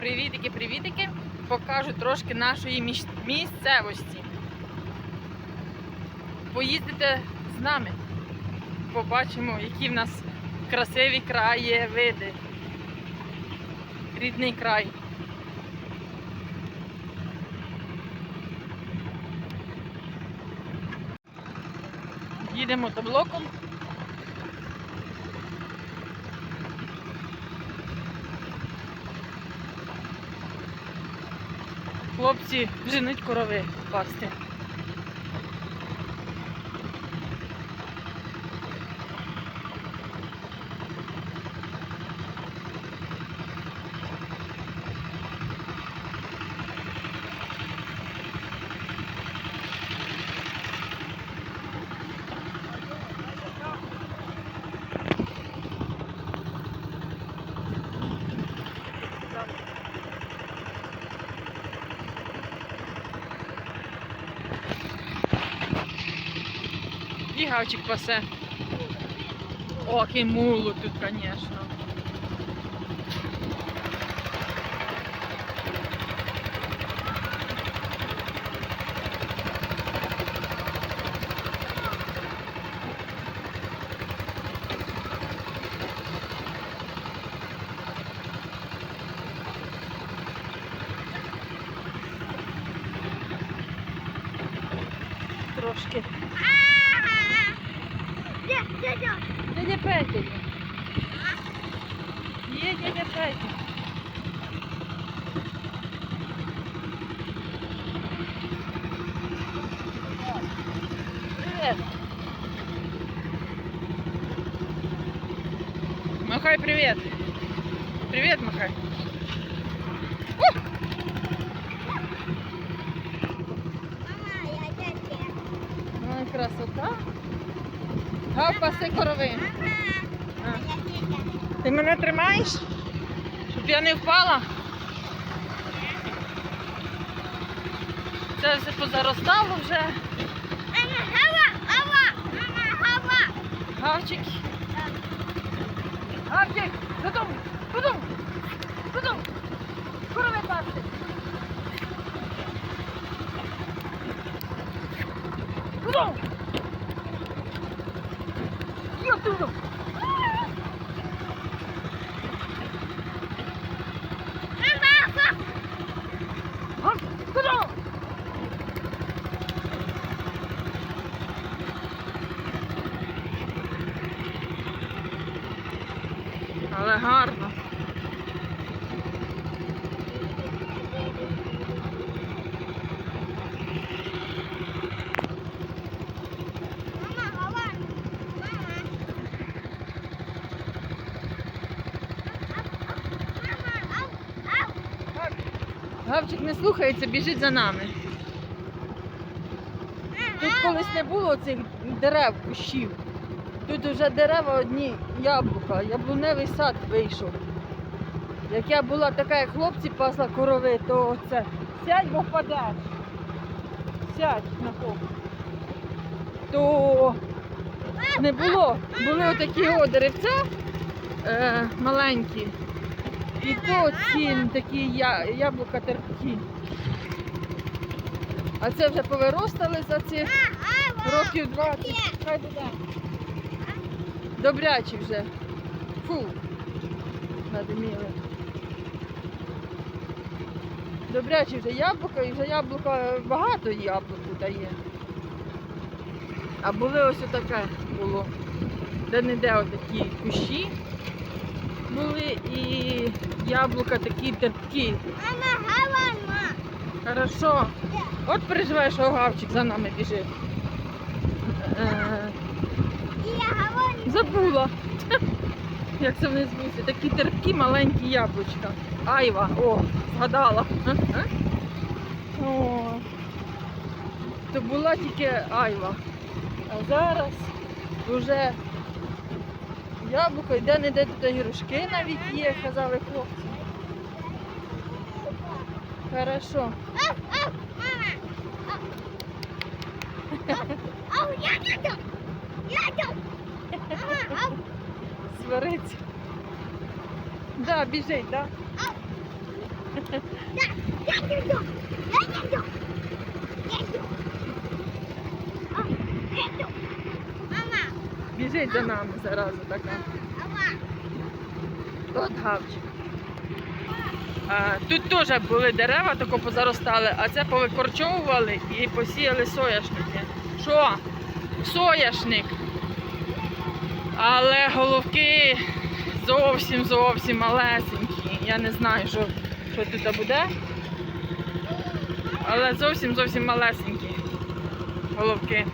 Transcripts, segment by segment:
Привітики, привітики. Покажу трошки нашої місцевості. Поїздите з нами. Побачимо, які в нас красиві краєвиди. Рідний край. Їдемо таблоком. Хлопці женуть корови пасти. Гавчик пасе. Ох, і мулу тут, звісно. Трошки. Дядя Петя. є. Є дядя Петя. Привет. Махай привет. Привет, махай. Мене тримаєш? Щоб я не впала? Це все позаростало вже. Гавчик. Гавчик, додому, додому, додому. Корови пасти. Додому. Я додому. Гав, додому. Але гарно. Гавчик не слухається, біжить за нами. Тут колись не було цих дерев, кущів. Тут вже дерева одні яблука, яблуневий сад вийшов. Як я була така, як хлопці пасла корови, то це сядь, бо впадеш. Сядь на то. То не було. Були отакі деревця е, маленькі. І то ці такі я, яблука терпкі. А це вже повиростали за цих років 20. Хай буде. Добрячі вже. Фу. Надиміли. Добрячі вже яблука, і вже яблука багато яблуку дає. А були ось отаке було. Де-не-де отакі кущі були і яблука такі терпкі. Хорошо. От переживаєш, що гавчик за нами біжить. Забула. Як це вони звуться? Такі терпкі маленькі яблучка. Айва, о, згадала. О, то була тільки айва. А зараз вже яблуко йде не де тут гірушки навіть є, казали хлопці. Хорошо. Свариться. Да, біжить, да? Біжить за нами зараза така. От гавчик. Тут теж були дерева, тако позаростали, а це повикорчовували і посіяли соняшники. Що? Соняшник. Але головки зовсім зовсім малесенькі. Я не знаю, що, що тут буде. Але зовсім зовсім малесенькі головки.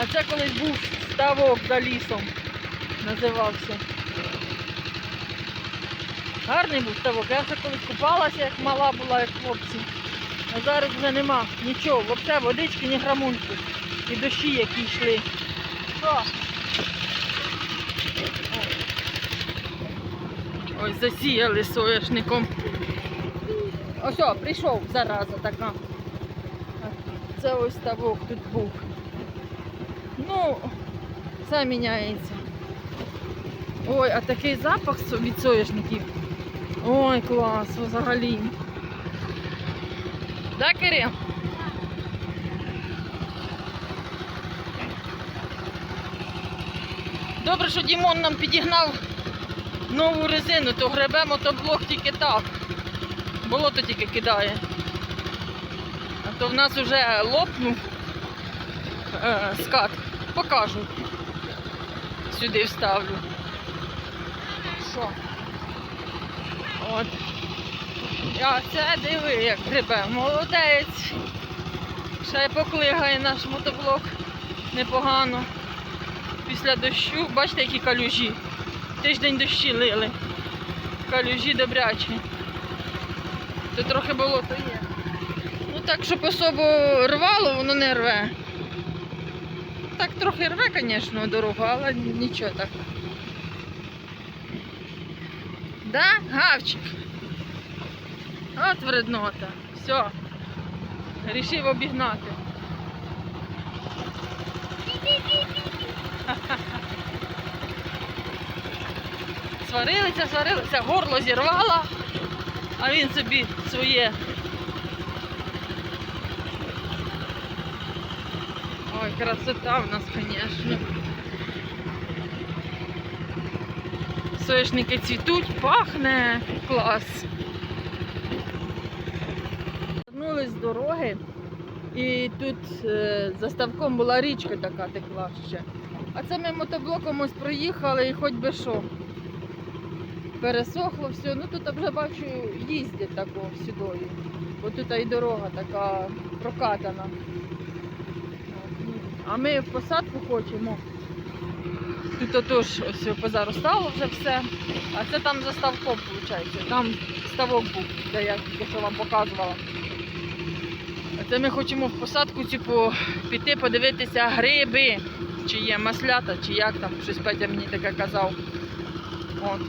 А це колись був ставок за лісом. Називався. Гарний був ставок. Я ще колись купалася, як мала була, як хлопці. А зараз вже нема нічого. Взагалі водички, ні грамульки. І дощі, які йшли. Що? Ось засіяли соняшником. Ось, прийшов зараза така. Це ось ставок тут був. Ну, все міняється. Ой, а такий запах від соняшників. Ой, клас, взагалі. Да, Кирил? Добре, що Дімон нам підігнав нову резину, то гребемо мотоблок тільки так. Болото тільки кидає. А то в нас вже лопнув е, скат. Покажу. Сюди вставлю. Що? От. А це диви, як грибе. Молодець. Ще й поклигає наш мотоблок непогано. Після дощу, бачите, які калюжі. Тиждень дощі лили. Калюжі добрячі. Тут трохи болото є. Ну так, щоб особо рвало, воно не рве. Так трохи рве, звісно, дорогу, але нічого так. Да, гавчик? От вреднота. Все. Рішив обігнати. Сварилися, сварилися, горло зірвала, а він собі своє. Ой, красота в нас, звісно. Соняшники цвітуть, пахне клас. Вернулись з дороги, і тут е, за ставком була річка така текла ще. А це ми мотоблоком ось проїхали і хоч би що. Пересохло все. Ну тут вже бачу, їздять тако сюди. Бо тут і дорога така прокатана. А ми в посадку хочемо. Тут отож ось позаростало вже все. А це там за ставком, виходить. Там ставок був, де я що вам показувала. А це ми хочемо в посадку типу, піти подивитися гриби, чи є маслята, чи як там, щось Петя мені таке казав. От.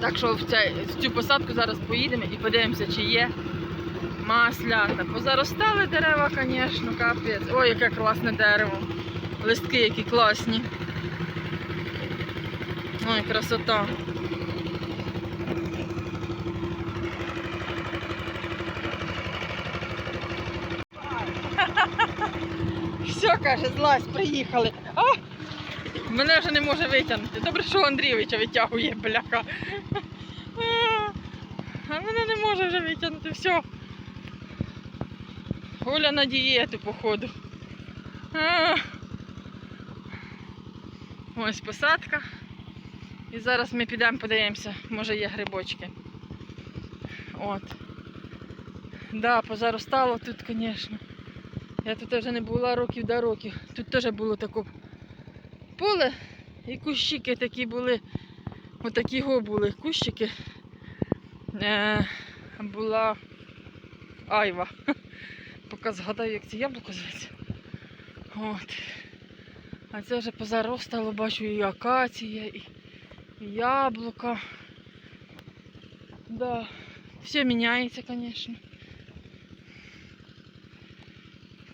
Так що в, цей, в цю посадку зараз поїдемо і подивимося, чи є маслята. Позаростали дерева, звісно, капець. Ой, яке класне дерево. Листки які класні. Ой, красота. Все, каже, злазь, приїхали. А! Мене вже не може витягнути. Добре, що Андрійовича витягує, бляха. А, мене не може вже витягнути. Все. Оля на дієту, походу. А. Ось посадка. І зараз ми підемо подивимося, може є грибочки. От. Да, позаростало тут, звісно. Я тут вже не була років до років. Тут теж було таке поле і кущики такі були. Отакі го були кущики. Е, була айва. Поки згадаю, як це яблуко зветься. От. А це вже позаростало, бачу, і акація, і яблука. Да. Все міняється, звісно.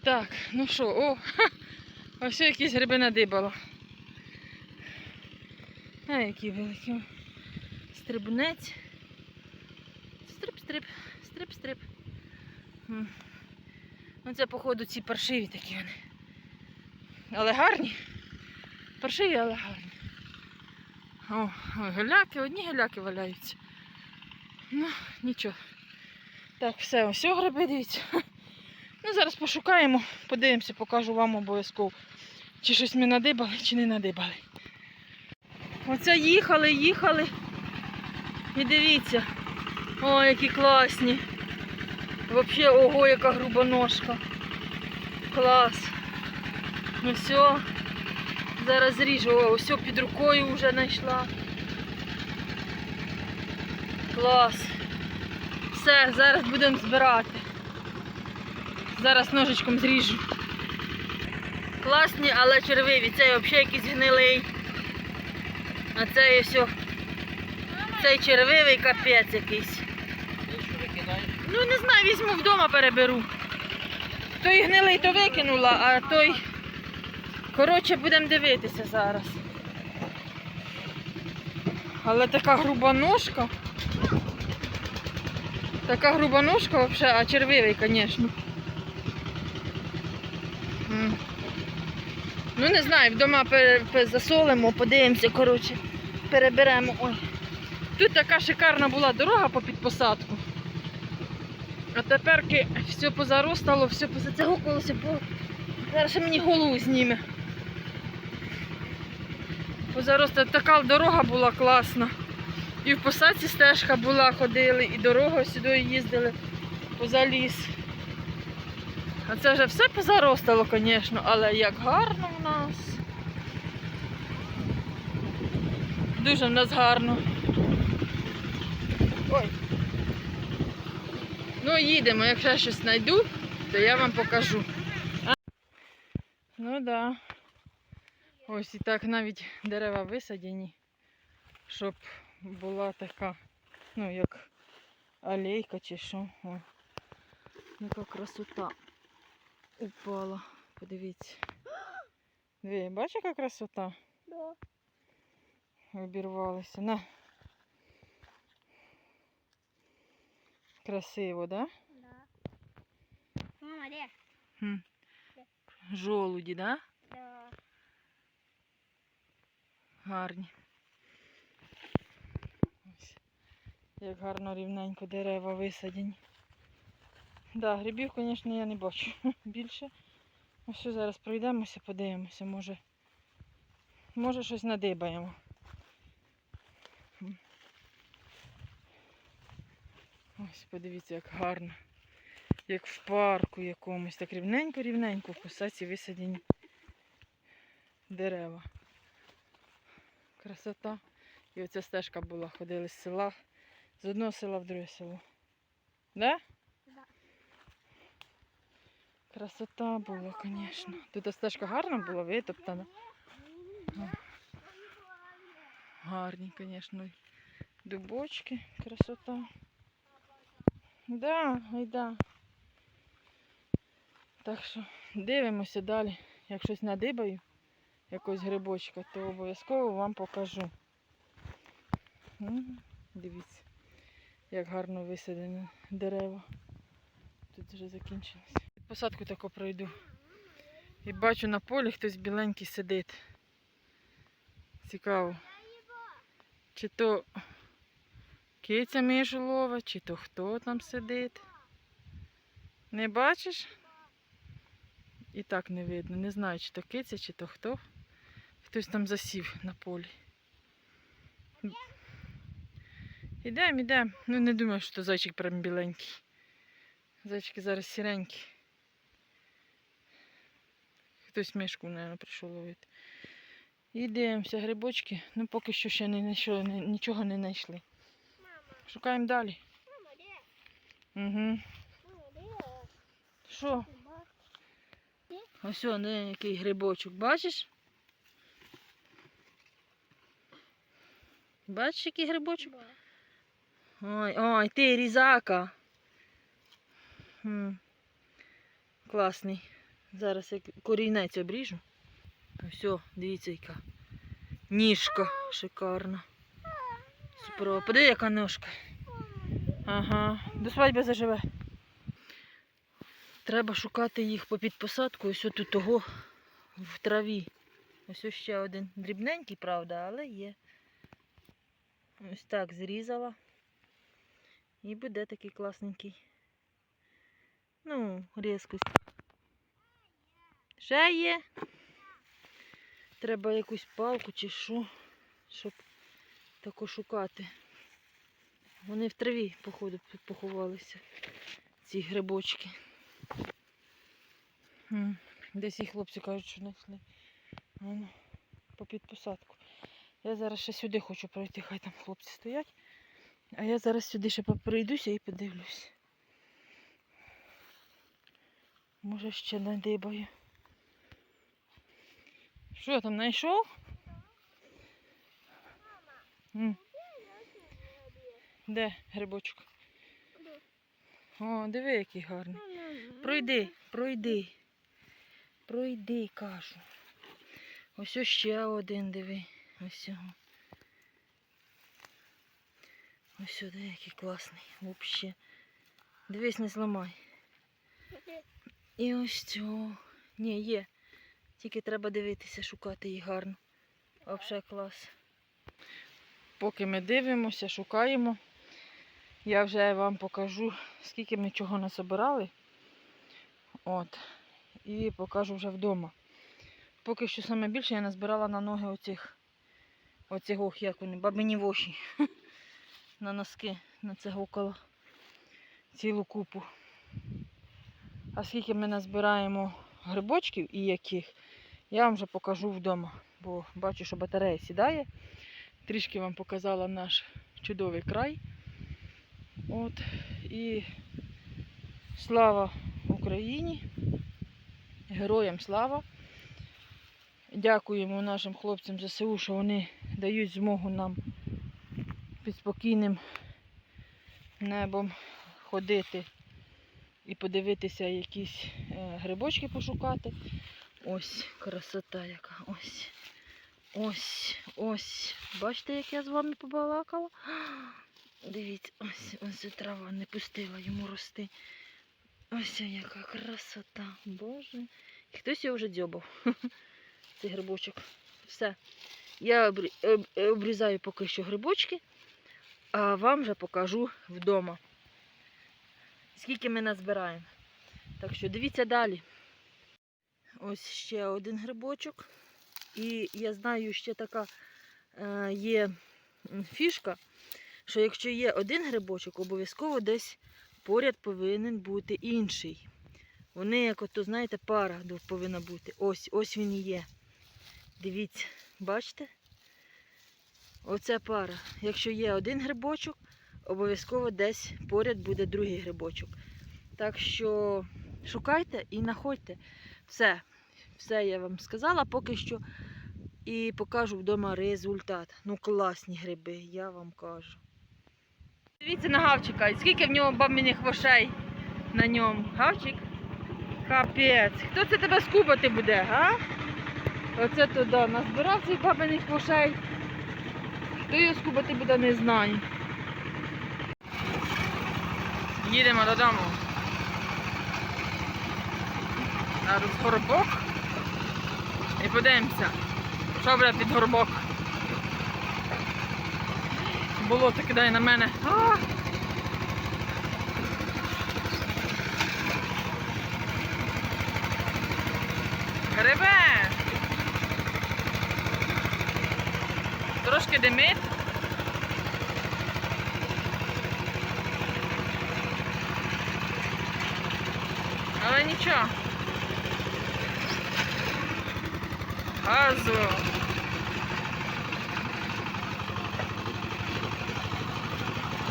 Так, ну що, о, Ось якісь гриби надибало. А які великі. Стрибунець. Стрип-стрип, стрип-стрип. Ну це, походу, ці паршиві такі вони. Але гарні. Паршиві, але гарні. О, геляки, одні геляки валяються. Ну, нічого. Так, все, ось гриби, дивіться. Ну, зараз пошукаємо, подивимося, покажу вам обов'язково. Чи щось ми надибали, чи не надибали. Оце їхали, їхали. І дивіться. О, які класні. Взагалі, ого, яка груба ножка. Клас. Ну все. Зараз ріжу. О, все під рукою вже знайшла. Клас. Все, зараз будемо збирати. Зараз ножичком зріжу. Класні, але червиві. Цей взагалі якийсь гнилий. А цей все. Цей червивий капець якийсь. Ну не знаю, візьму вдома переберу. Той гнилий то викинула, а той. Коротше, будемо дивитися зараз. Але така груба ножка. Така груба ножка взагалі, а червивий, звісно. Ну не знаю, вдома засолимо, подивимося, коротше, переберемо. Ой. Тут така шикарна була дорога по підпосадку. А тепер все позаростало, все позацягукалося, бо зараз мені голову зніме. Позаростало, така дорога була класна. І в посадці стежка була, ходили, і дорога сюди їздили поза ліс. А це вже все позаростало, звісно, але як гарно в нас. Дуже в нас гарно. Ой. Ну, їдемо, якщо я щось знайду, то я вам покажу. Ну так. Да. Ось і так навіть дерева висадені, щоб була така, ну як алейка чи що. О. Яка красота упала. Подивіться. Дві, бачиш, яка красота? Да. Обірвалися. На. Красиво, да? Да. Мама, де? Хм. Жолуді, да? Да. Гарні. Ось. Як гарно рівненько дерева висадені. Да, грибів, звісно, я не бачу більше. Ось зараз пройдемося, подивимося, може. Може щось надибаємо. Ось подивіться, як гарно. Як в парку якомусь. Так рівненько-рівненько в посадці висадені дерева. Красота. І оця стежка була, ходили з села, з одного села в друге село. Да? Да. Красота була, звісно. Тут стежка гарна була, витоптана. Гарні, звісно. Дубочки, красота. Да, айда. Так що дивимося далі. Як щось надибаю, якогось грибочка, то обов'язково вам покажу. Дивіться, як гарно висадені дерева. Тут вже закінчилось. Посадку таку пройду. І бачу на полі хтось біленький сидить. Цікаво. Чи то киця міжолова, чи то хто там сидить. Не бачиш? І так не видно. Не знаю, чи то киця, чи то хто. Хтось там засів на полі. Ідемо, ідемо. Ну не думаю, що зайчик прям біленький. Зайчики зараз сіренькі. Хтось мишку, мабуть, прийшов ловити. Ідемося, грибочки. Ну поки що ще не, не- нічого не знайшли. Шукаємо далі. Угу. Що? Ось о, не який грибочок, бачиш? Бачиш, який грибочок? Ой, ой, ти різака. Класний. Зараз я корінець обріжу. Все, дивіться, яка ніжка шикарна. Суперова. Подиви, яка ножка. Ага, до свадьби заживе. Треба шукати їх попід посадку, ось тут того в траві. Ось ще один дрібненький, правда, але є. Ось так зрізала. І буде такий класненький. Ну, різкость. Ще є. Треба якусь палку чи що, щоб тако шукати. Вони в траві, походу, поховалися, ці грибочки. Десь і хлопці кажуть, що знайшли. Попід посадку. Я зараз ще сюди хочу пройти, хай там хлопці стоять. А я зараз сюди ще пройдуся і подивлюсь. Може ще надибаю. Що там знайшов? М, Де грибочок? О, диви, який гарний. Пройди, пройди. Пройди, кажу. Ось ще один диви. Ось його. Ось сюди який класний. Взагалі. Дивись, не зламай. І ось цього. Ні, є. Тільки треба дивитися, шукати їх гарно. Взагалі клас. Поки ми дивимося, шукаємо, я вже вам покажу, скільки ми чого насобирали. От. І покажу вже вдома. Поки що саме більше я назбирала на ноги оцих, оцих, ох, як вони, бабині воші. На носки нацегокала цілу купу. А скільки ми назбираємо грибочків і яких, я вам вже покажу вдома. Бо бачу, що батарея сідає. Трішки вам показала наш чудовий край. От. І слава Україні! Героям слава! Дякуємо нашим хлопцям ЗСУ, що вони дають змогу нам під спокійним небом ходити і подивитися якісь е, грибочки пошукати. Ось красота яка. Ось. Ось, ось. Бачите, як я з вами побалакала? Дивіться, ось ось трава не пустила йому рости. Ось яка красота. Боже. І хтось його вже дзьобав. Цей грибочок. Все. Я обрізаю поки що грибочки, а вам вже покажу вдома. Скільки ми назбираємо. Так що дивіться далі. Ось ще один грибочок. І я знаю, ще така е, є фішка, що якщо є один грибочок, обов'язково десь поряд повинен бути інший. Вони, як ото, знаєте, пара повинна бути. Ось, ось він і є. Дивіться, бачите? Оце пара. Якщо є один грибочок, обов'язково десь поряд буде другий грибочок. Так що шукайте і знаходьте. Все. Все я вам сказала поки що. І покажу вдома результат. Ну, класні гриби, я вам кажу. Дивіться на гавчика. Скільки в нього бабиних вошей на ньому. Гавчик? Капець. Хто це тебе скубати буде, га? Оце туди назбирав цих бабиних вошей. Хто його скубати буде, не знаю. Їдемо додому. На розгорбок. І подивимося, що буде під горбок. Болото кидає на мене. А! Грибе! Трошки димить. Але нічого. Газу.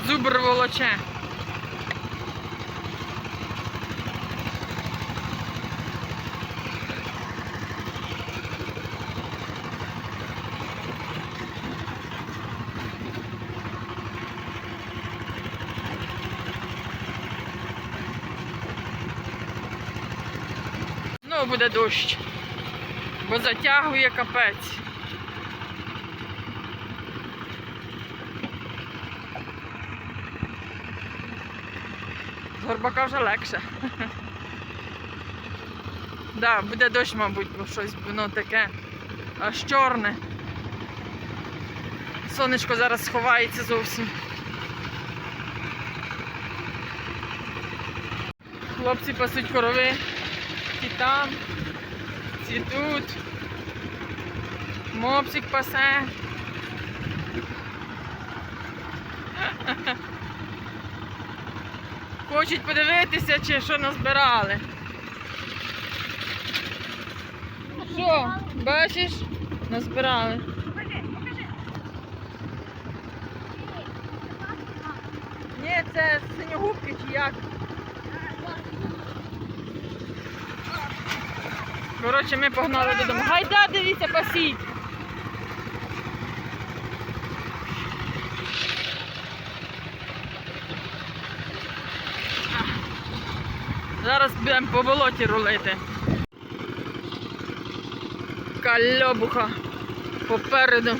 Зубр волоче. Буде дощ. Позатягує капець. З горбака вже легше. Да, буде дощ, мабуть, бо щось воно таке аж чорне. Сонечко зараз сховається зовсім. Хлопці пасуть корови. Там, ці тут. Мопсик пасе. Хочуть подивитися, чи що назбирали. Що, бачиш? Назбирали. Ні, це синьогубки чи як. Коротше, ми погнали додому. Гайда, дивіться, пасіть. Зараз будемо по болоті рулити. Кальобуха попереду.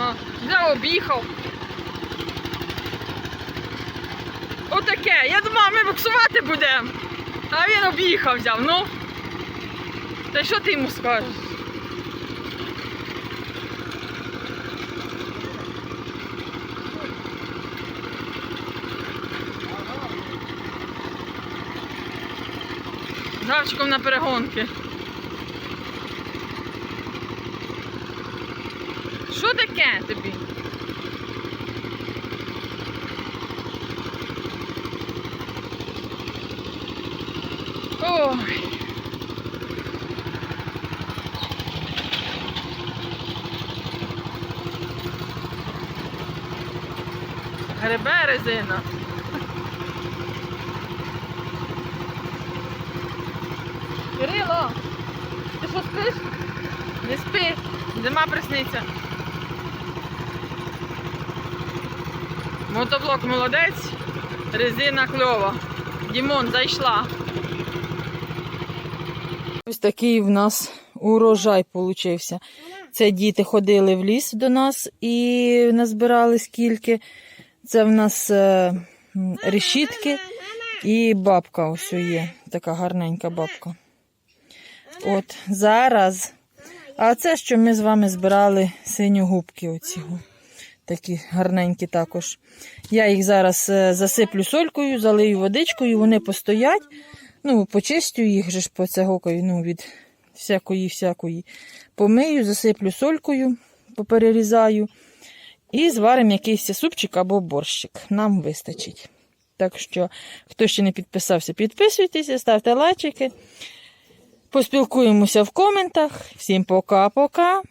О, вже об'їхав. Отаке. Я думала, ми буксувати будемо. А він об'їхав взяв, ну. Та що ти йому скажеш? Гавчиком на перегонки. Що таке тобі? Ой. Гребе резина. Кирило, ти що спиш? Не спи, зима присниться. Мотоблок молодець, резина кльова. Дімон зайшла. Ось такий в нас урожай получився. Це діти ходили в ліс до нас і назбирали скільки. Це в нас е, решітки і бабка ось є. Така гарненька бабка. От зараз. А це, що ми з вами збирали синьогубки оці. Такі гарненькі також. Я їх зараз е, засиплю солькою, залию водичкою, вони постоять. Ну, почистю їх же ж поцягокаю, ну, від всякої всякої. Помию, засиплю солькою, поперерізаю. І зваримо якийсь супчик або борщик. Нам вистачить. Так що, хто ще не підписався, підписуйтеся, ставте лайчики. Поспілкуємося в коментах. Всім пока-пока.